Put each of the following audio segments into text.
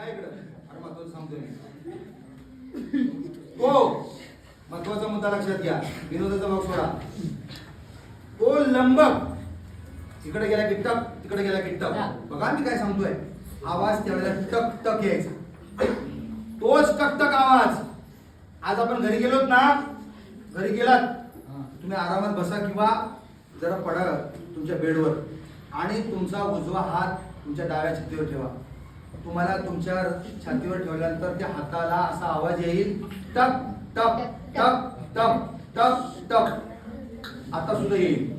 काय इकडं? अरे महत्वाचं तो हो, महत्त्वाचा मुद्दा लक्षात घ्या. विनोदाचा भाग सोडा. तो लंबक. इकडे गेला की टक तिकडे गेला की टक. बघा मी काय सांगतोय. आवाज त्यावेळेला टक टक यायचा. तोच टक टक आवाज. आज आपण घरी गेलोत ना? घरी गेलात? तुम्ही आरामात बसा किंवा जरा पडा तुमच्या बेडवर. आणि तुमचा उजवा हात तुमच्या डाव्या छातीवर ठेवा. तुम्हाला तुमच्या छातीवर ठेवल्यानंतर त्या हाताला असा आवाज येईल टक टक टक टक टक टक. आता सुद्धा येईल.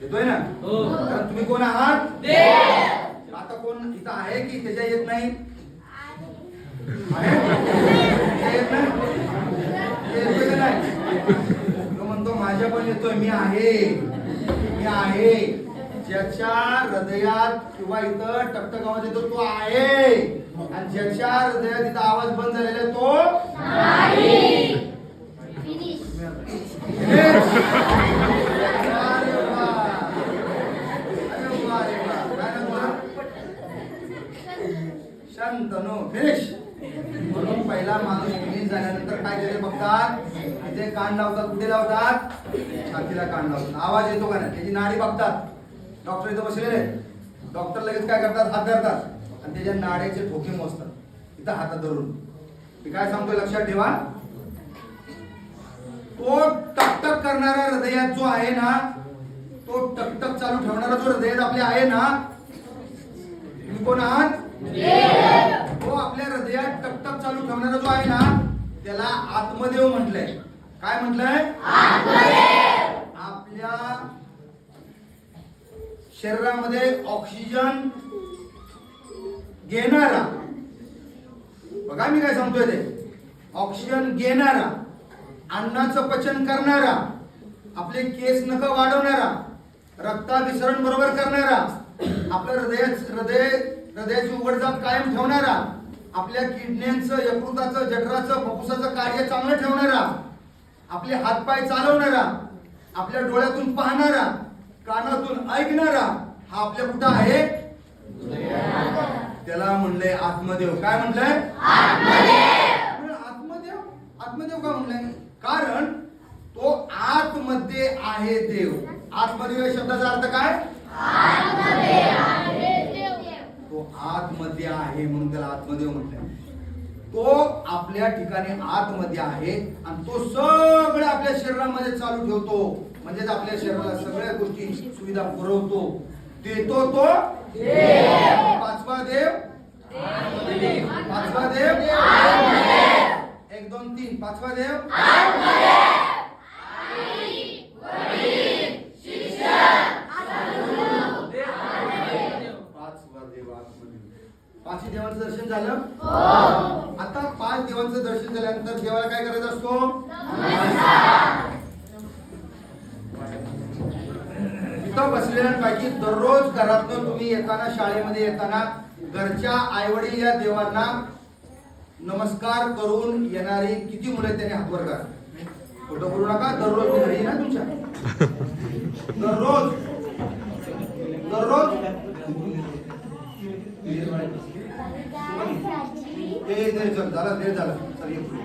येतोय. ना? हो. कारण तुम्ही कोण आहात? आता कोण इथं आहे की त्याच्या येत नाही? तो म्हणतो माझ्या पण येतोय. मी आहे. मी आहे. ज्याच्या हृदयात किंवा इथं टकटक आवाज येतो तो आहे. आणि ज्याच्या हृदयात इथं आवाज बंद झालेला तो? शांतनु फिनिश म्हणून पहिला माणूस फिनिश झाल्यानंतर काय केले बघतात? इथे कान लावतात कुठे लावतात? छातीला कान लावतात. आवाज येतो का नाही? त्याची नाडी बघतात. डॉक्टर इथं बसलेले डॉक्टर लगेच काय करतात? हात धरतात. आणि त्याच्या नाड्याचे ठोके मोजतात. इथं हातात धरून. मी काय सांगतोय लक्षात ठेवा? तो टकटक करणारा हृदयात जो आहे ना तो टकटक चालू ठेवणारा जो हृदयात आपले आहे ना तुम्ही कोण आहात? तो आपल्या हृदयात टकटक चालू ठेवणारा जो आहे ना त्याला आत्मदेव म्हटलंय. काय म्हटलंय? आपल्या शरीरामध्ये ऑक्सिजन घेणारा. बघा मी काय सांगतोय ते. ऑक्सिजन घेणारा अन्नाचं पचन करणारा आपले केस नख वाढवणारा रक्ताभिसरण बरोबर करणारा आपलं हृदय हृदय हृदयाची उघडझाप कायम ठेवणारा आपल्या किडण्यांचं यकृताचं जठराचं फुफ्फुसाचं कार्य चांगलं ठेवणारा आपले हातपाय चालवणारा आपल्या डोळ्यातून पाहणारा कानातून ऐकणारा हा आपल्या कुठं आहे? त्याला म्हणलंय आत्मदेव. काय म्हणलंय? म्हणलं आत्मदेव? आत्मदेव का म्हणलंय? कारण तो आतमध्ये आहे देव. आतमध्ये या शब्दाचा अर्थ काय? तो आतमध्ये आहे म्हणून त्याला आत्मदेव म्हटलंय तो आपल्या ठिकाणी आतमध्ये आहे आणि तो सगळं आपल्या शरीरामध्ये चालू ठेवतो. म्हणजेच आपल्या शरीराला सगळ्या गोष्टी सुविधा पुरवतो. देतो तो पाचवा देव. पाचवा देव. एक दोन तीन. पाचवा देव. पाचवा देव. आतमध्ये. पाचही देवांचं दर्शन झालं? आता पाच देवांचं दर्शन झाल्यानंतर देवाला काय करायचं असतो? इथं बसलेल्यांपैकी दररोज घरातनं तुम्ही येताना शाळेमध्ये येताना घरच्या आईवडील या देवांना नमस्कार करून येणारी किती मुलं त्यांनी हातवर करा खोटं बोलू नका दररोज घरी ना तुमच्या. दररोज. दररोज లేదు లేదు సార్ చాలా లేదు సార్ ఎప్పుడు